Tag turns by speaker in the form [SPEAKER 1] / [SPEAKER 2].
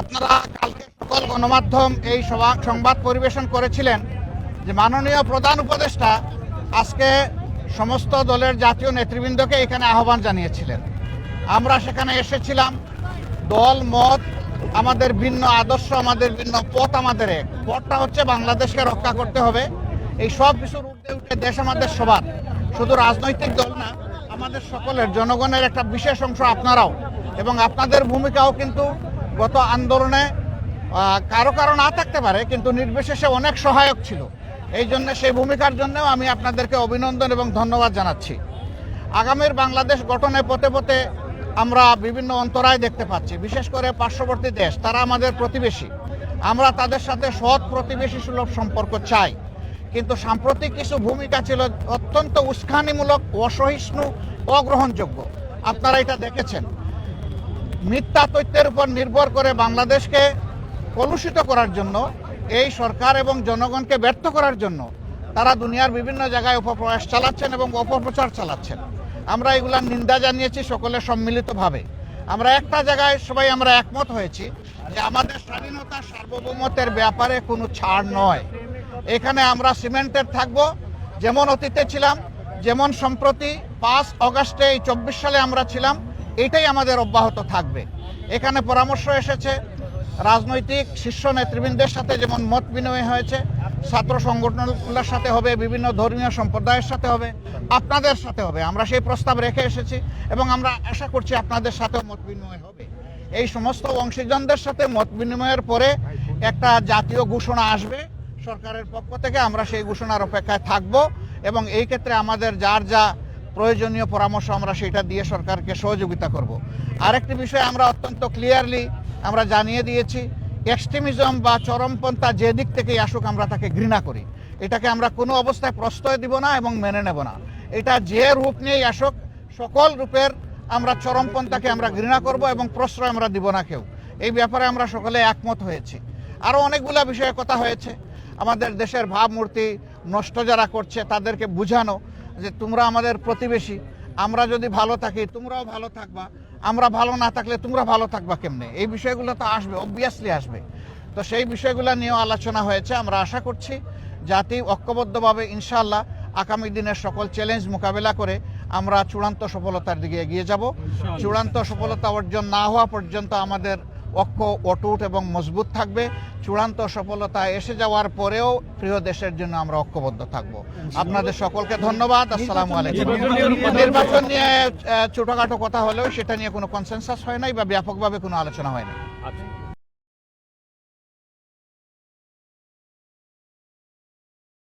[SPEAKER 1] আপনারা কালকে সকল গণমাধ্যম এই সংবাদ পরিবেশন করেছিলেন যে মাননীয় প্রধান উপদেষ্টা আজকে সমস্ত দলের জাতীয় নেতৃবৃন্দকে এখানে আহ্বান জানিয়েছিলেন। আমরা সেখানে এসেছিলাম। দল, মত আমাদের ভিন্ন, আদর্শ আমাদের ভিন্ন, পথ আমাদের এক। পথটা হচ্ছে বাংলাদেশকে রক্ষা করতে হবে। এই সব কিছুর ঊর্ধ্বে উঠে দেশ আমাদের সবার। শুধু রাজনৈতিক দল না, আমাদের সকলের, জনগণের একটা বিশেষ অংশ আপনারাও। এবং আপনাদের ভূমিকাও কিন্তু গত আন্দোলনে কারও কারও না থাকতে পারে, কিন্তু নির্বিশেষে অনেক সহায়ক ছিল। এই জন্য সেই ভূমিকার জন্যও আমি আপনাদেরকে অভিনন্দন এবং ধন্যবাদ জানাচ্ছি। আগামীর বাংলাদেশ গঠনে পথে পথে আমরা বিভিন্ন অন্তরায় দেখতে পাচ্ছি, বিশেষ করে পার্শ্ববর্তী দেশ, তারা আমাদের প্রতিবেশী। আমরা তাদের সাথে সৎ প্রতিবেশী সুলভ সম্পর্ক চাই। কিন্তু সাম্প্রতিক কিছু ভূমিকা ছিল অত্যন্ত উস্কানিমূলক, অসহিষ্ণু, অগ্রহণযোগ্য। আপনারা এটা দেখেছেন। মিথ্যা তথ্যের উপর নির্ভর করে বাংলাদেশকে কলুষিত করার জন্য, এই সরকার এবং জনগণকে ব্যর্থ করার জন্য তারা দুনিয়ার বিভিন্ন জায়গায় অপপ্রয়াস চালাচ্ছেন এবং অপপ্রচার চালাচ্ছেন। আমরা এগুলার নিন্দা জানিয়েছি সকলে সম্মিলিতভাবে। আমরা একটা জায়গায় সবাই আমরা একমত হয়েছি যে আমাদের স্বাধীনতা সার্বভৌমত্বের ব্যাপারে কোনো ছাড় নয়। এখানে আমরা সিমেন্টের থাকব, যেমন অতীতে ছিলাম, যেমন সম্প্রতি পাঁচ অগাস্টে এই চব্বিশ সালে আমরা ছিলাম এটাই আমাদের অব্যাহত থাকবে। এখানে পরামর্শ এসেছে, রাজনৈতিক শীর্ষ নেতৃবৃন্দের সাথে যেমন মত বিনিময় হয়েছে, ছাত্র সংগঠনগুলোর সাথে হবে, বিভিন্ন ধর্মীয় সম্প্রদায়ের সাথে হবে, আপনাদের সাথে হবে। আমরা সেই প্রস্তাব রেখে এসেছি এবং আমরা আশা করছি আপনাদের সাথেও মত বিনিময় হবে। এই সমস্ত অংশীজনদের সাথে মত বিনিময়ের পরে একটা জাতীয় ঘোষণা আসবে। সরকারের পক্ষ থেকে আমরা সেই ঘোষণার অপেক্ষায় থাকব এবং এই ক্ষেত্রে আমাদের যার যা প্রয়োজনীয় পরামর্শ আমরা সেটা দিয়ে সরকারকে সহযোগিতা করব। আরেকটি বিষয় আমরা অত্যন্ত ক্লিয়ারলি আমরা জানিয়ে দিয়েছি এক্সট্রিমিজম বা চরমপন্থা যে দিক থেকেই আসুক আমরা তাকে ঘৃণা করি। এটাকে আমরা কোনো অবস্থায় প্রশ্রয় দিব না এবং মেনে নেব না। এটা যে রূপ নিয়েই আসুক, সকল রূপের আমরা চরমপন্থাকে আমরা ঘৃণা করব এবং প্রশ্রয় আমরা দিব না কেউ। এই ব্যাপারে আমরা সকলে একমত হয়েছি। আরও অনেকগুলো বিষয়ে কথা হয়েছে। আমাদের দেশের ভাবমূর্তি নষ্ট যারা করছে তাদেরকে বুঝানো যে তোমরা আমাদের প্রতিবেশী আমরা যদি ভালো থাকি তোমরাও ভালো থাকবা। আমরা ভালো না থাকলে তোমরা ভালো থাকবা কেমনে? এই বিষয়গুলো তো আসবে অবভিয়াসলি আসবে। তো সেই বিষয়গুলো নিয়েও আলোচনা হয়েছে আমরা আশা করছি জাতি ঐক্যবদ্ধভাবে ইনশাল্লাহ আগামী দিনের সকল চ্যালেঞ্জ মোকাবেলা করে আমরা চূড়ান্ত সফলতার দিকে এগিয়ে যাব। চূড়ান্ত সফলতা অর্জন না হওয়া পর্যন্ত আমাদের ঐক্য অটুট এবং মজবুত থাকবে। চূড়ান্ত সফলতা এসে যাওয়ার পরেও প্রিয় দেশের জন্য আমরা ঐক্যবদ্ধ থাকব। আপনাদের সকলকে ধন্যবাদ। আসসালামু আলাইকুম। নির্বাচন নিয়ে ছোটখাটো কথা হলেও সেটা নিয়ে কোনো কনসেনসাস হয় নাই বা ব্যাপকভাবে কোনো আলোচনা হয় নাই।
[SPEAKER 2] আচ্ছা।